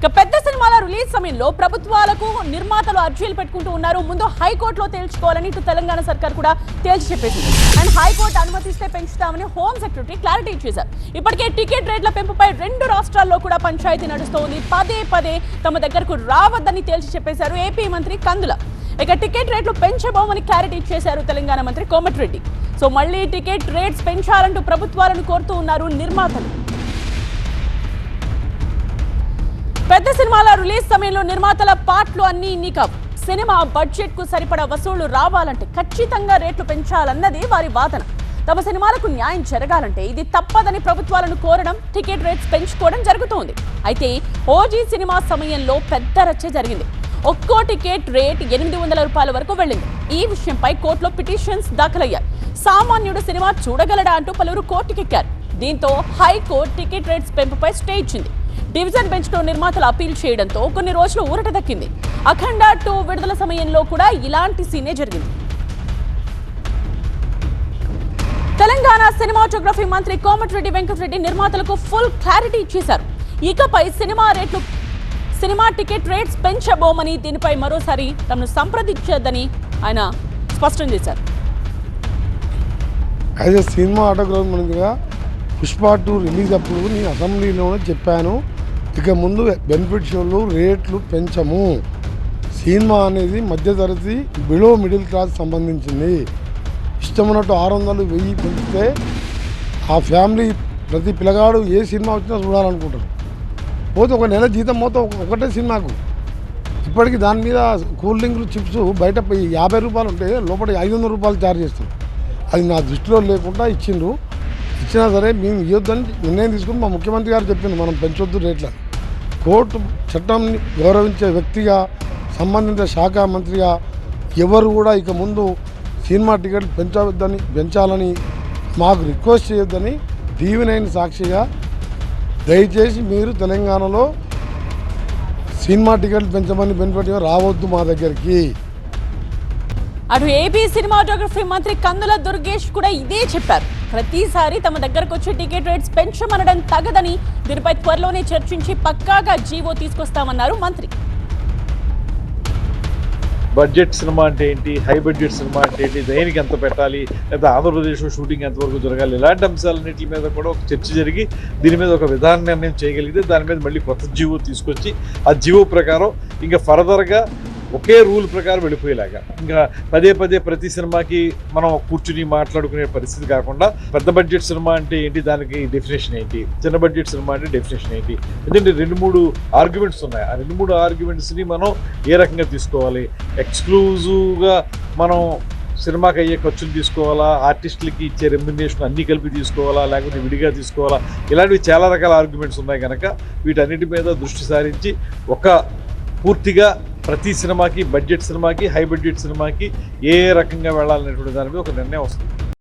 ఇక పెద్ద సినిమాల రిలీజ్ సమయంలో ప్రభుత్వాలకు నిర్మాతలు అర్జీలు పెట్టుకుంటూ ఉన్నారు. ముందు హైకోర్టులో తేల్చుకోవాలని ఇటు తెలంగాణ సర్కార్ కూడా తేల్చి చెప్పేసింది. అండ్ హైకోర్టు అనుమతిస్తే పెంచుతామని హోమ్ సెక్రటరీ క్లారిటీ ఇచ్చేశారు. ఇప్పటికే టికెట్ రేట్ల పెంపుపై రెండు రాష్ట్రాల్లో కూడా పంచాయతీ నడుస్తోంది. పదే పదే తమ దగ్గరకు రావద్దని తేల్చి చెప్పేశారు ఏపీ మంత్రి కందుల. ఇక టికెట్ రేట్లు పెంచబోమని క్లారిటీ ఇచ్చేశారు తెలంగాణ మంత్రి కోమటిరెడ్డి. సో మళ్ళీ టికెట్ రేట్స్ పెంచాలంటూ ప్రభుత్వాలను కోరుతూ ఉన్నారు నిర్మాతలు. పెద్ద సినిమాల రిలీజ్ సమయంలో నిర్మాతల పాటలు అన్నీ ఇన్ని సినిమా బడ్జెట్కు సరిపడా వసూళ్ళు రావాలంటే ఖచ్చితంగా రేట్లు పెంచాలన్నది వారి వాదన. తమ సినిమాలకు న్యాయం జరగాలంటే ఇది తప్పదని ప్రభుత్వాలను కోరడం టికెట్ రేట్స్ పెంచుకోవడం జరుగుతోంది. అయితే ఓజీ సినిమా సమయంలో పెద్ద రచ్చ జరిగింది. ఒక్కో టికెట్ రేట్ ఎనిమిది వందల రూపాయల వరకు వెళ్ళింది. ఈ విషయంపై కోర్టులో పిటిషన్స్ దాఖలయ్యాయి. సామాన్యుడు సినిమా చూడగలడా అంటూ పలువురు కోర్టుకెక్కారు. దీంతో హైకోర్టు టికెట్ రేట్స్ పెంపుపై స్టే ఇచ్చింది. డివిజన్ బెంచ్లో నిర్మాతలు అప్పీల్ చేయడంతో కొన్ని రోజులు ఊరట దక్కింది. అఖండ టూ విడుదల సమయంలో కూడా ఇలాంటి సీనే జరిగింది. తెలంగాణ సినిమాటోగ్రఫీ మంత్రి కోమటిరెడ్డి వెంకటరెడ్డి నిర్మాతలకు ఫుల్ క్లారిటీ ఇచ్చేశారు. ఇకపై సినిమా రేట్లు సినిమా టికెట్ రేట్స్ పెంచబోమని దీనిపై మరోసారి తమను సంప్రదించొద్దని ఆయన స్పష్టం చేశారు. యాజ్ ఎ సినిమా ఆటోగ్రాఫ్ మంత్రిగా పుష్ప టూ రిలీజ్ అప్పుడు నేను అసెంబ్లీలోనే చెప్పాను. ఇక ముందు బెనిఫిట్ షోలు రేట్లు పెంచము. సినిమా అనేది మధ్యతరగతి బిలో మిడిల్ క్లాస్ సంబంధించింది. ఇష్టమున్నట్టు ఆరు వందలు వెయ్యి పెంచితే ఆ ఫ్యామిలీ ప్రతి పిల్లగాడు ఏ సినిమా వచ్చినా చూడాలనుకుంటారు పోతే ఒక నెల జీతం మొత్తం ఒకటే సినిమాకు. ఇప్పటికీ దాని మీద కూల్ డ్రింక్లు చిప్స్ బయట యాభై రూపాయలు ఉంటే లోపల ఐదు వందల రూపాయలు ఛార్జ్ చేస్తారు అది నా దృష్టిలో లేకుండా ఇచ్చిండ్రు. ఇచ్చినా సరే మేము ఇవ్వద్దని నిర్ణయం తీసుకుని మా ముఖ్యమంత్రి గారు చెప్పింది మనం పెంచొద్దు రేట్లను కోర్టు చట్టాన్ని గౌరవించే వ్యక్తిగా సంబంధిత శాఖ మంత్రిగా ఎవరు కూడా ఇక ముందు సినిమా టికెట్లు పెంచవద్దని పెంచాలని మాకు రిక్వెస్ట్ చేయొద్దని దీవినైన సాక్షిగా దయచేసి మీరు తెలంగాణలో సినిమా టికెట్లు పెంచమని బెనిఫిట్ రావద్దు మా దగ్గరికి. అటు ఏపీ సినిమాటోగ్రఫీ మంత్రి కందుల దుర్గేష్ కూడా ఇదే చెప్పారు. ప్రతిసారి తమ దగ్గరకు వచ్చే టికెట్ రేట్స్ పెంచమనడం తగదని దీనిపై త్వరలోనే చర్చించి పక్కాగా జీవో తీసుకొస్తామన్నారు మంత్రి. బడ్జెట్ సినిమా అంటే ఏంటి? హై బడ్జెట్ సినిమా అంటే ఏంటి? దేనికి ఎంత పెట్టాలి? లేదా ఆంధ్రప్రదేశ్లో షూటింగ్ ఎంతవరకు జరగాలి? ఇలాంటి అంశాలన్నింటి మీద కూడా ఒక చర్చ జరిగి దీని మీద ఒక విధాన నిర్ణయం చేయగలిగితే దాని మీద మళ్ళీ కొత్త జీవో తీసుకొచ్చి ఆ జీవో ప్రకారం ఇంకా ఫర్దర్గా ఒకే రూల్ ప్రకారం వెళ్ళిపోయేలాగా. ఇంకా పదే పదే ప్రతి సినిమాకి మనం కూర్చుని మాట్లాడుకునే పరిస్థితి కాకుండా పెద్ద బడ్జెట్ సినిమా అంటే ఏంటి దానికి డెఫినేషన్ ఏంటి చిన్న బడ్జెట్ సినిమా అంటే డెఫినేషన్ ఏంటి ఎందుకంటే రెండు మూడు ఆర్గ్యుమెంట్స్ ఉన్నాయి. ఆ రెండు మూడు ఆర్గ్యుమెంట్స్ని మనం ఏ రకంగా తీసుకోవాలి? ఎక్స్క్లూజివ్గా మనం సినిమాకి అయ్యే ఖర్చులు తీసుకోవాలా? ఆర్టిస్టులకి ఇచ్చే రెమ్యునేషన్ అన్నీ కలిపి తీసుకోవాలా? లేకపోతే విడిగా తీసుకోవాలా? ఇలాంటివి చాలా రకాల ఆర్గ్యుమెంట్స్ ఉన్నాయి కనుక వీటన్నిటి మీద దృష్టి సారించి ఒక పూర్తిగా ప్రతి సినిమాకి బడ్జెట్ సినిమాకి హై బడ్జెట్ సినిమాకి ఏ రకంగా వెళ్ళాలనేటువంటి దాని మీద ఒక నిర్ణయం వస్తుంది.